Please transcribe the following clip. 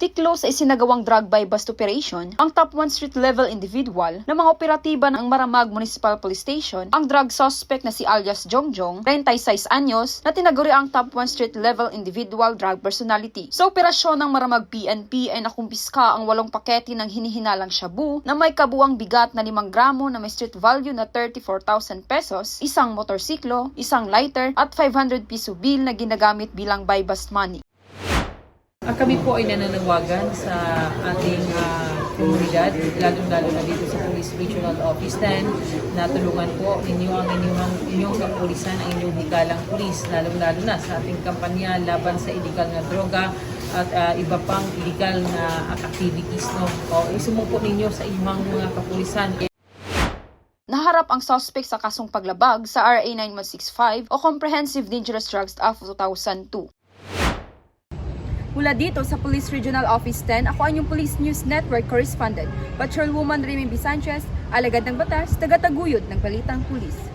Tiklo sa isinagawang drug by bust operation, ang top 1 street level individual ng mga operatiba ng Maramag Municipal Police Station, ang drug suspect na si alias Jongjong, 36 anyos, na tinaguri ang top 1 street level individual drug personality. Sa operasyon ng Maramag PNP ay nakumpiska ang walong pakete ng hinihinalang shabu na may kabuang bigat na 5 gramo na may street value na 34,000 pesos, isang motorsiklo, isang lighter at 500 piso bill na ginagamit bilang buy bust money. Ah, kami po ay nananawagan sa ating ah, komunidad, lalong-lalo na dito sa Police Regional Office 10, na tulungan po ninyo ang inyong, inyong kapulisan, ang inyong hikalang pulis, lalong-lalo na sa ating kampanya laban sa illegal na droga at ah, iba pang illegal na activities. No? O, isumuko ninyo sa inyong mga kapulisan. Naharap ang suspect sa kasong paglabag sa RA 9165 o Comprehensive Dangerous Drugs Act of 2002. Mula dito sa Police Regional Office 10, ako ang inyong Police News Network correspondent, Patrolwoman Remy B. Sanchez, alagad ng batas, tagataguyod ng Balitang Pulis.